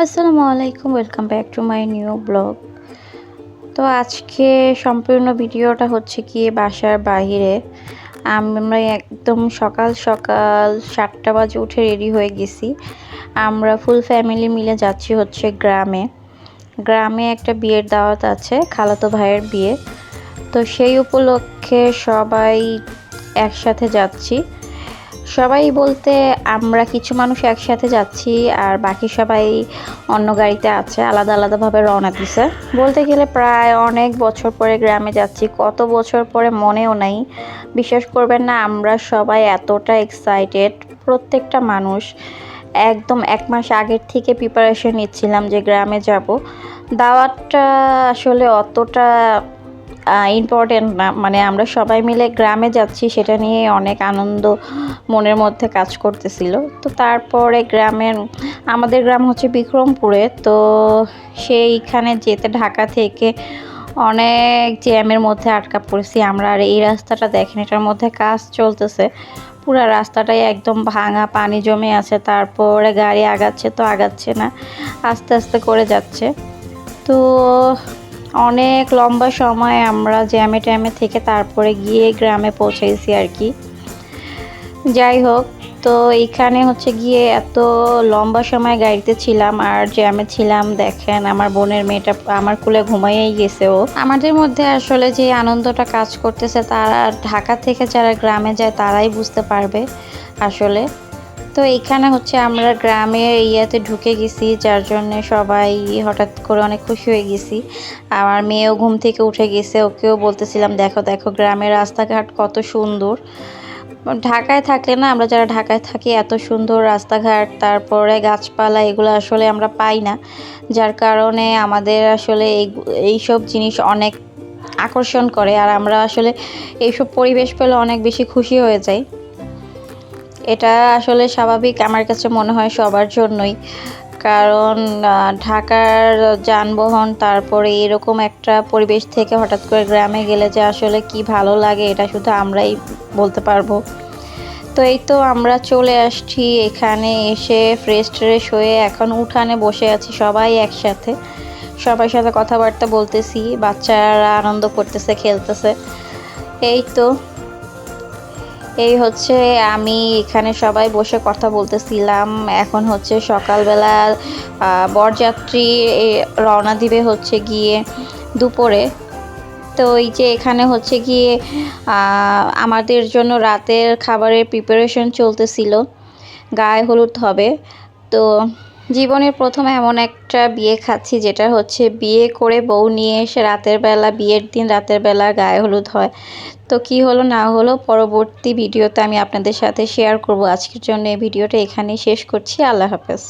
আসসালামু আলাইকুম, welcome back to my new blog. তো আজকে সম্পূর্ণ ভিডিওটা হচ্ছে কি, বাসার বাইরে। আমরা একদম সকাল সকাল সাতটা বাজে উঠে রেডি হয়ে গেছি। আমরা ফুল ফ্যামিলি মিলে যাচ্ছি হচ্ছে গ্রামে। গ্রামে একটা বিয়ের দাওয়াত আছে, খালাতো ভাইয়ের বিয়ে। তো সেই উপলক্ষে সবাই একসাথে যাচ্ছি। সবাই বলতে আমরা কিছু মানুষ একসাথে যাচ্ছি আর বাকি সবাই অন্য গাড়িতে আছে, আলাদা আলাদাভাবে রওনা দিছে। বলতে গেলে প্রায় অনেক বছর পরে গ্রামে যাচ্ছি, কত বছর পরে মনেও নাই। বিশ্বাস করবেন না, আমরা সবাই এতটা এক্সাইটেড প্রত্যেকটা মানুষ একদম এক মাস আগের থেকে প্রিপারেশন নিচ্ছিলাম যে গ্রামে যাব। দাওয়াতটা আসলে অতটা ইম্পর্টেন্ট না। মানে আমরা সবাই মিলে গ্রামে যাচ্ছি, সেটা নিয়ে অনেক আনন্দ মনের মধ্যে কাজ করতেছিল। তো তারপরে গ্রামের, আমাদের গ্রাম হচ্ছে বিক্রমপুরে, তো সেইখানে যেতে ঢাকা থেকে অনেক জ্যামের মধ্যে আটকা পড়েছি আমরা। আর এই রাস্তাটা দেখেন, এটার মধ্যে কাজ চলতেছে। পুরো রাস্তাটাই একদম ভাঙা, পানি জমে আছে, তারপরে গাড়ি আগাচ্ছে তো আগাচ্ছে না, আস্তে আস্তে করে যাচ্ছে। তো অনেক লম্বা সময় আমরা জ্যামে ট্যামে থেকে তারপরে গিয়ে গ্রামে পৌঁছেছি আর কি। যাই হোক, তো এইখানে হচ্ছে গিয়ে এত লম্বা সময় গাড়িতে ছিলাম আর জ্যামে ছিলাম। দেখেন, আমার বোনের মেয়েটা আমার কুলে ঘুমাইয়েই গেছে ও। আমাদের মধ্যে আসলে যে আনন্দটা কাজ করতেছে, তারা ঢাকা থেকে যারা গ্রামে যায়, তারাই বুঝতে পারবে আসলে। তো এইখানে হচ্ছে আমরা গ্রামের ইয়াতে ঢুকে গেছি, যার জন্য সবাই হঠাৎ করে অনেক খুশি হয়ে গেছি। আমার মেয়েও ঘুম থেকে উঠে গেছে, ওকেও বলতেছিলাম, দেখো দেখো, গ্রামের রাস্তাঘাট কত সুন্দর। ঢাকায় থাকলে না, আমরা যারা ঢাকায় থাকি, এত সুন্দর রাস্তাঘাট, তারপরে গাছপালা, এগুলো আসলে আমরা পাই না। যার কারণে আমাদের আসলে এই, এইসব জিনিস অনেক আকর্ষণ করে, আর আমরা আসলে এইসব পরিবেশ পেলে অনেক বেশি খুশি হয়ে যাই। এটা আসলে স্বাভাবিক আমার কাছে মনে হয় সবার জন্যই। কারণ ঢাকার যানবাহন, তারপরে এরকম একটা পরিবেশ থেকে হঠাৎ করে গ্রামে গেলে যে আসলে কি ভালো লাগে, এটা শুধু আমরাই বলতে পারব। তো এই তো আমরা চলে আসছি, এখানে এসে ফ্রেশ ট্রেশ হয়ে এখন উঠানে বসে আছি সবাই একসাথে। সবার সাথে কথাবার্তা বলতেছি, বাচ্চারা আনন্দ করতেছে, খেলতেছে। এই তো এই হচ্ছে আমি এখানে সবাই বসে কথা বলতেছিলাম। এখন হচ্ছে সকালবেলা বরযাত্রী রওনা দিবে হচ্ছে গিয়ে দুপুরে। তো এই যে এখানে হচ্ছে গিয়ে আমাদের জন্য রাতের খাবারের প্রিপারেশন চলতেছিল। গায়ে হলুদ হবে। তো জীবনের প্রথম এমন একটা বিয়ে খাচ্ছি যেটা হচ্ছে বিয়ে করে বউ নিয়ে এসে রাতের বেলা, বিয়ের দিন রাতের বেলা গায়ে হলুদ হয়। তো কি হলো না হলো পরবর্তী ভিডিওতে আমি আপনাদের সাথে শেয়ার করব। আজকের জন্য এই ভিডিওটা এখানেই শেষ করছি। আল্লাহ হাফেজ।